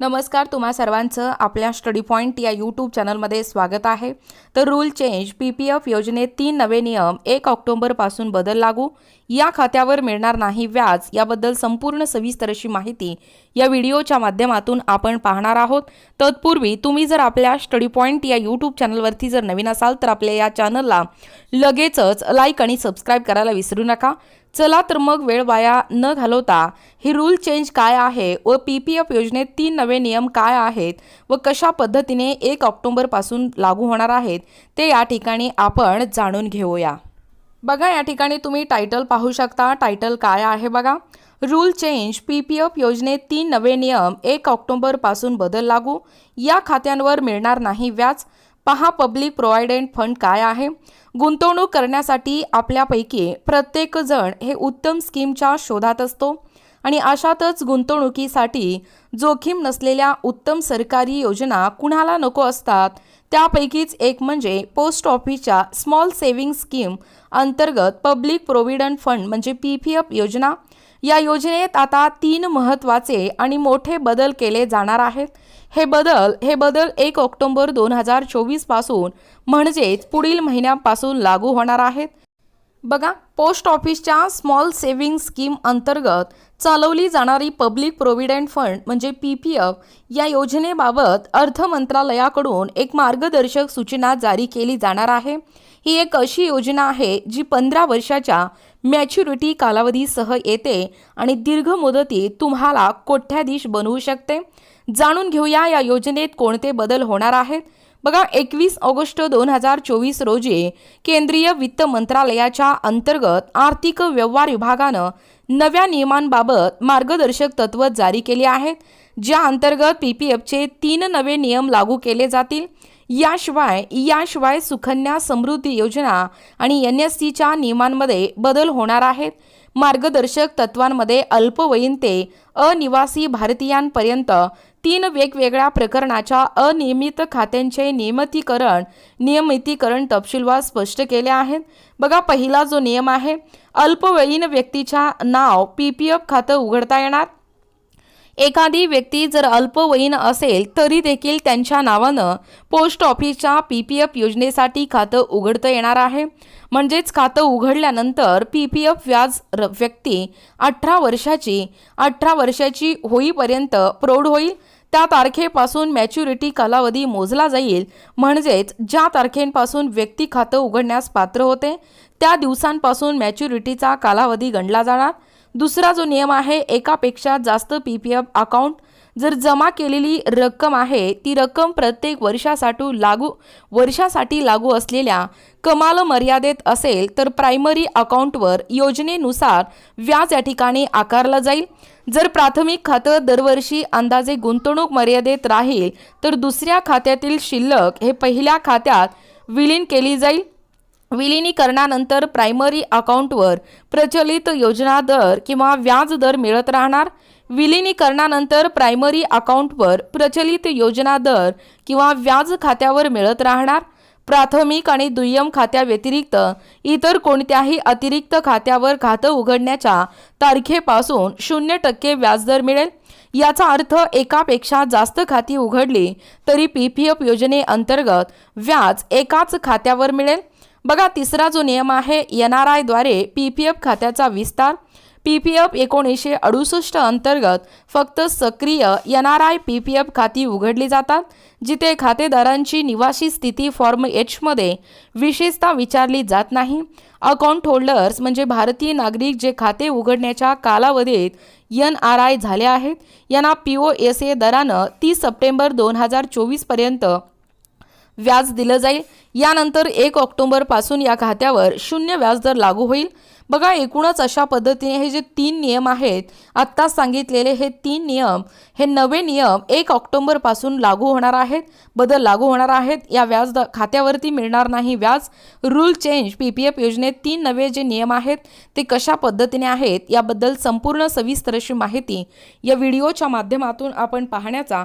नमस्कार तुम्हा सर्वांचं आपल्या स्टडी पॉईंट या यूट्यूब चॅनलमध्ये स्वागत आहे. तर rule change P P F योजनेत तीन नवे नियम एक ऑक्टोबरपासून बदल लागू. या खात्यावर मिळणार नाही व्याज याबद्दल संपूर्ण सविस्तर अशी माहिती या व्हिडिओच्या माध्यमातून आपण पाहणार आहोत. तत्पूर्वी तुम्ही जर आपल्या स्टडी पॉईंट या यूट्यूब चॅनलवरती जर नवीन असाल तर आपल्या या चॅनलला लगेचच लाईक आणि सबस्क्राईब करायला विसरू नका. चला तर मग वेळ वाया न घालवता ही रूल चेंज काय आहे व पी पी एफ योजनेत तीन नवे नियम काय आहेत व कशा पद्धतीने एक ऑक्टोंबरपासून लागू होणार आहेत ते या ठिकाणी आपण जाणून घेऊया. बघा या ठिकाणी तुम्ही टायटल पाहू शकता. टायटल काय आहे बघा? Rule change P P F योजनेत तीन नवे नियम एक ऑक्टोंबरपासून बदल लागू. या खात्यांवर मिळणार नाही व्याज. पहा पब्लिक प्रोव्हायडेंट फंड काय आहे. गुंतवणूक करण्यासाठी आपल्यापैकी प्रत्येकजण हे उत्तम स्कीमच्या शोधात असतो. आणि अशातच गुंतवणुकीसाठी जोखीम नसलेल्या उत्तम सरकारी योजना कुणाला नको असतात त्यापैकीच एक म्हणजे पोस्ट ऑफिसच्या स्मॉल सेव्हिंग स्कीम अंतर्गत पब्लिक प्रोव्हिडंट फंड म्हणजे पी पी एफ योजना. या योजनेत आता तीन महत्त्वाचे आणि मोठे बदल केले जाणार आहेत. हे बदल हे बदल एक ऑक्टोबर दोन हजार चोवीसपासून म्हणजेच पुढील महिन्यापासून लागू होणार आहेत. बघा पोस्ट ऑफिसच्या स्मॉल सेव्हिंग स्कीम अंतर्गत चालवली जाणारी पब्लिक प्रोव्हिडंट फंड म्हणजे पी पी एफ या योजनेबाबत अर्थ मंत्रालयाकडून एक मार्गदर्शक सूचना जारी केली जाणार आहे. ही एक अशी योजना आहे जी पंधरा वर्षाच्या मॅच्युरिटी कालावधीसह येते आणि दीर्घ मुदतीत तुम्हाला कोठ्याधीश बनवू शकते? जाणून घेऊया या योजनेत कोणते बदल होणार आहेत? बघा एकवीस ऑगस्ट दोन हजार चोवीस रोजी केंद्रीय वित्त मंत्रालयाच्या अंतर्गत आर्थिक व्यवहार विभागानं नव्या नियमांबाबत मार्गदर्शक तत्व जारी केली आहेत ज्या अंतर्गत पी पी एफचे तीन नवे नियम लागू केले जातील. याशिवाय याशिवाय सुकन्या समृद्धी योजना आणि एन एस सीच्या नियमांमध्ये बदल होणार आहेत. मार्गदर्शक तत्वांमध्ये अल्पवयीन ते अनिवासी भारतीयांपर्यंत तीन वेगवेगळ्या प्रकरणाच्या अनियमित खात्यांचे नियमितीकरण नियमितीकरण तपशीलवार स्पष्ट केले आहेत. बघा पहिला जो नियम आहे अल्पवयीन व्यक्तीच्या नाव पी पी एफ खातं उघडता येणार. एखादी व्यक्ती जर अल्पवयीन असेल तरी देखील त्यांच्या नावानं पोस्ट ऑफिसच्या पी पी एफ योजनेसाठी खातं उघडता येणार आहे. म्हणजेच खातं उघडल्यानंतर पी पी एफ व्याज र व्यक्ती अठरा वर्षाची अठरा वर्षाची होईपर्यंत प्रौढ होईल. त्या तारखेपासून मॅच्युरिटी कालावधी मोजला जाईल. म्हणजेच ज्या तारखेपासून व्यक्ती खातं उघडण्यास पात्र होते त्या दिवसांपासून मॅच्युरिटीचा कालावधी गणला जाणार. दुसरा जो नियम आहे एकापेक्षा जास्त पी पी एफ अकाउंट जर जमा केलेली रक्कम आहे ती रक्कम प्रत्येक वर्षासाठी लागू वर्षासाठी लागू असलेल्या कमाल मर्यादेत असेल तर प्रायमरी अकाउंटवर योजनेनुसार व्याज या ठिकाणी आकारलं जाईल. जर प्राथमिक खातं दरवर्षी अंदाजे गुंतवणूक मर्यादेत राहील तर दुसऱ्या खात्यातील शिल्लक हे पहिल्या खात्यात विलीन केली जाईल. विलिनीकरणानंतर प्रायमरी अकाउंटवर प्रचलित योजना दर किंवा व्याज दर मिळत राहणार? विलिनीकरणानंतर प्रायमरी अकाउंटवर प्रचलित योजना दर किंवा व्याज खात्यावर मिळत राहणार? प्राथमिक आणि दुय्यम खात्याव्यतिरिक्त इतर कोणत्याही अतिरिक्त खात्यावर खातं उघडण्याच्या तारखेपासून शून्य टक्के व्याजदर मिळेल. याचा अर्थ एकापेक्षा जास्त खाती उघडली तरी पी पी एफ योजनेअंतर्गत व्याज एकाच खात्यावर मिळेल. बघा तिसरा जो नियम आहे एन आर आयद्वारे पी पी एफ खात्याचा विस्तार. पी पी एफ एकोणीसशे अडुसष्ट अंतर्गत फक्त सक्रिय N R I P P F खाती उघडली जातात जिथे खातेदारांची निवासी स्थिती फॉर्म एचमध्ये विशेषतः विचारली जात नाही. अकाउंट होल्डर्स म्हणजे भारतीय नागरिक जे खाते उघडण्याच्या कालावधीत एन आर आय झाले आहेत यांना पी ओ एस ए दरानं तीस सप्टेंबर दोन हजार चोवीसपर्यंत व्याज दिलं जाईल. यानंतर एक ऑक्टोबरपासून या खात्यावर शून्य व्याजदर लागू होईल. बघा एकूणच अशा पद्धतीने हे जे तीन नियम आहेत आत्ताच सांगितलेले हे तीन नियम हे नवे नियम एक ऑक्टोबरपासून लागू होणार आहेत बदल लागू होणार आहेत. या व्याज द खात्यावरती मिळणार नाही व्याज. Rule change P P F योजनेत तीन नवे जे नियम आहेत ते कशा पद्धतीने आहेत याबद्दल संपूर्ण सविस्तर अशी माहिती या व्हिडिओच्या माध्यमातून आपण पाहण्याचा